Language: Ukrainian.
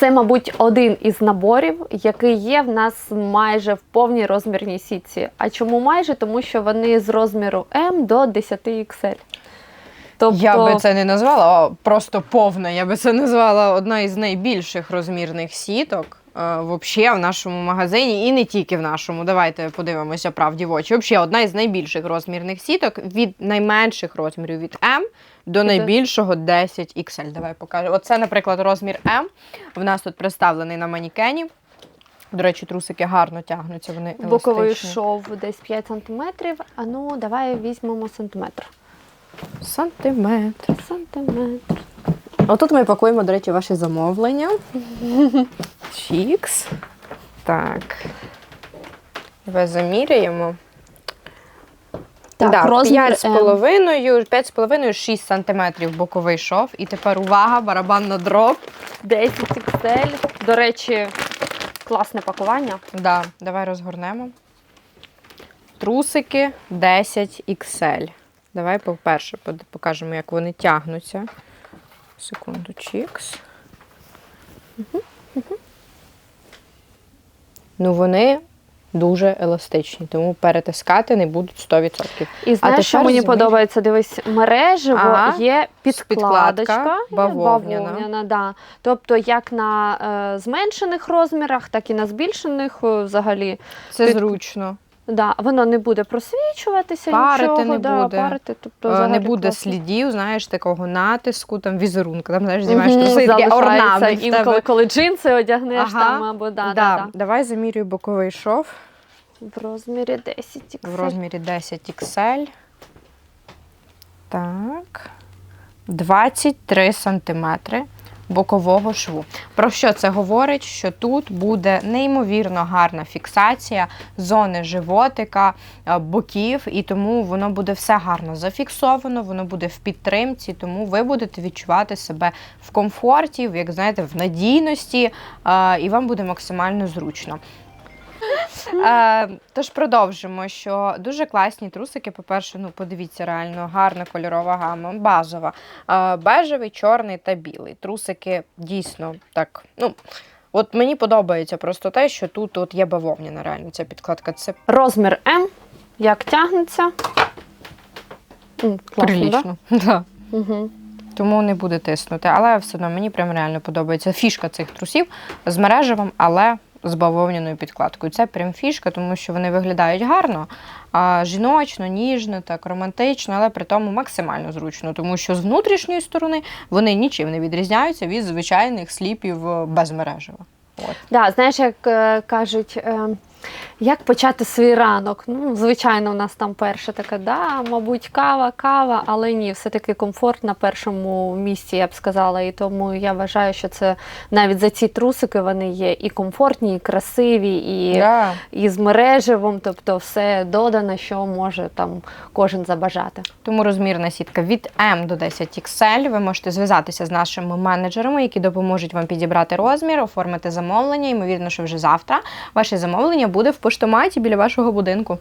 Це, мабуть, один із наборів, який є в нас майже в повній розмірній сітці. А чому майже? Тому що вони з розміру М до 10 XL. Тобто, Я би це не назвала, просто повна. Я би це назвала одна із найбільших розмірних сіток. Взагалі в нашому магазині, і не тільки в нашому. Давайте подивимося правді в очі. Взагалі, одна із найбільших розмірних сіток від найменших розмірів від М до найбільшого 10 XL. Давай покажу. Оце, наприклад, розмір М. В нас тут представлений на манікені. До речі, трусики гарно тягнуться. Вони боковий шов десь 5 см. А ну, давай візьмемо сантиметр. Сантиметр. Сантиметр. Отут ми пакуємо, до речі, ваші замовлення. Чікс. Так. Давай заміряємо. Так, да, розмір 5,5, 5,5, 6 сантиметрів боковий шов. І тепер увага, барабан на дроб. 10 XL. До речі, класне пакування. Да, давай розгорнемо. Трусики 10 XL. Давай по-перше покажемо, як вони тягнуться. Секунду, чікс. Ну, вони дуже еластичні, тому перетискати не будуть 100%. І знаєш, що мені подобається? Дивись, мережево Ага. є підкладочка, Підкладка бавовняна. бавовняна, да. Тобто як на е, зменшених розмірах, так і на збільшених е, взагалі. Це Під- зручно. Да, воно не буде просвічуватися, Парити нічого, не да, буде. парити, тобто, Е, не буде класно. слідів, знаєш, такого натиску, там візерунка. Там знаєш, знімаєш Мгм, труси, і такий орнамент. інколи, тебе. коли джинси одягнеш Ага, там або да, Да, да, да. Давай замірюю боковий шов. в розмірі 10 В розмірі 10 XL. Так. 23 сантиметри бокового шву. Про що це говорить? Що тут буде неймовірно гарна фіксація зони животика, е, боків, і тому воно буде все гарно зафіксовано, воно буде в підтримці, тому ви будете відчувати себе в комфорті, як знаєте, в надійності, е, і вам буде максимально зручно. Е, тож продовжимо, що дуже класні трусики. По-перше, ну подивіться, реально гарна кольорова гама, базова. Е, бежевий, чорний та білий. Трусики дійсно так. Ну, от мені подобається просто те, що тут от є бавовняна, реально ця підкладка. Це Розмір М, як тягнеться. М, Класно, да? прилічно. Да? Угу. Тому не буде тиснути. Але все одно мені прям реально подобається фішка цих трусів з мережевим, але з бавовняною підкладкою. Це прям фішка, тому що вони виглядають гарно, а, жіночно, ніжно, так, романтично, але при тому максимально зручно, тому що з внутрішньої сторони вони нічим не відрізняються від звичайних сліпів безмережево. без мережева. От. Да, знаєш, як е, кажуть, е, як почати свій ранок? Ну, звичайно, у нас там перша така, да, мабуть, кава, кава, але ні, все-таки комфорт на першому місці, я б сказала. І тому я вважаю, що це навіть за ці трусики вони є і комфортні, і красиві, і, Да. і з мережевим, тобто все додано, що може там кожен забажати. Тому розмірна сітка від М до 10 XL. Ви можете зв'язатися з нашими менеджерами, які допоможуть вам підібрати розмір, оформити замовлення. Ймовірно, що вже завтра ваше замовлення буде в поштоматі біля вашого будинку.